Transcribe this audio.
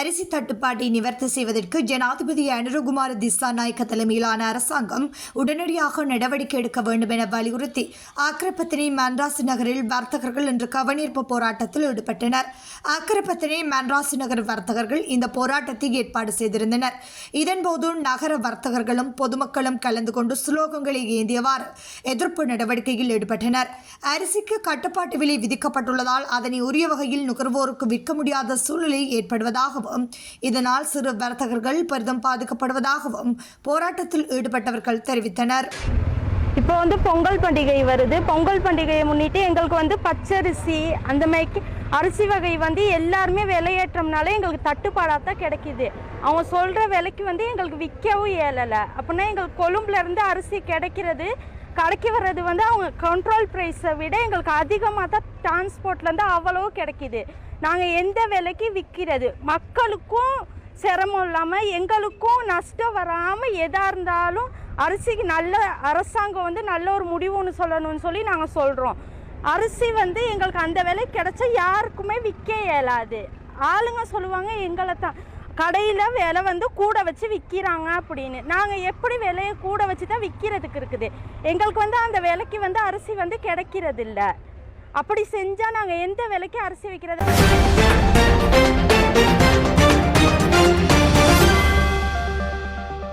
அரிசி தட்டுப்பாட்டை நிவர்த்தி செய்வதற்கு ஜனாதிபதி அனுரகுமார திசாநாயக்க தலைமையிலான அரசாங்கம் உடனடியாக நடவடிக்கை எடுக்க வேண்டும் என வலியுறுத்தி ஆக்கிரப்பத்தினை மன்ராசி நகரில் வர்த்தகர்கள் இன்று கவனீர்ப்பு போராட்டத்தில் ஈடுபட்டனர். ஆக்கிரப்பத்தினை மன்ராசி நகர் வர்த்தகர்கள் இந்த போராட்டத்தை ஏற்பாடு செய்திருந்தனர். இதன்போது நகர வர்த்தகர்களும் பொதுமக்களும் கலந்து கொண்டு சுலோகங்களை ஏந்தியவாறு எதிர்ப்பு நடவடிக்கையில் ஈடுபட்டனர். அரிசிக்கு கட்டுப்பாட்டு விலை விதிக்கப்பட்டுள்ளதால் அதனை உரிய வகையில் நுகர்வோருக்கு விற்க முடியாத சூழ்நிலை ஏற்படுவதாகவும் இதனால் சிறு வர்த்தகர்கள் பெரிதும் பாதிக்கப்படுவதாகவும் போராட்டத்தில் ஈடுபட்டவர்கள் தெரிவித்தனர். இப்போ வந்து பொங்கல் பண்டிகை வருது. பொங்கல் பண்டிகையை முன்னிட்டு எங்களுக்கு வந்து பச்சரிசி அந்த மாதிரி அரிசி வகை வந்து எல்லாருமே விலையேற்றம்னால எங்களுக்கு தட்டுப்பாடாக தான் கிடைக்கிது. அவங்க சொல்கிற விலைக்கு வந்து எங்களுக்கு விற்கவும் இயலலை. அப்படின்னா எங்களுக்கு கொழும்புலேருந்து அரிசி கிடைக்கிறது கடைக்கு வர்றது வந்து அவங்க கண்ட்ரோல் ப்ரைஸை விட எங்களுக்கு அதிகமாக தான் டிரான்ஸ்போர்ட்லேருந்து அவ்வளோ கிடைக்கிது. நாங்கள் எந்த விலைக்கு விற்கிறது மக்களுக்கும் சிரமம் இல்லாமல் எங்களுக்கும் நஷ்டம் வராமல் எதாக இருந்தாலும் அரிசிக்கு நல்ல அரசாங்கம் வந்து நல்ல ஒரு முடிவுன்னு சொல்லணும்னு சொல்லி நாங்கள் சொல்கிறோம் அரிசி வந்து எங்களுக்கு அந்த விலை கிடைச்சா யாருக்குமே விற்க இயலாது. ஆளுங்க சொல்லுவாங்க எங்களை தான். கடையில் விலை வந்து கூட வச்சு விற்கிறாங்க அப்படின்னு. நாங்கள் எப்படி விலையை கூட வச்சு தான் விற்கிறதுக்கு இருக்குது. எங்களுக்கு வந்து அந்த விலைக்கு வந்து அரிசி வந்து கிடைக்கிறது இல்லை அப்படி செஞ்சால் நாங்கள் எந்த விலைக்கு அரிசி விற்கிறது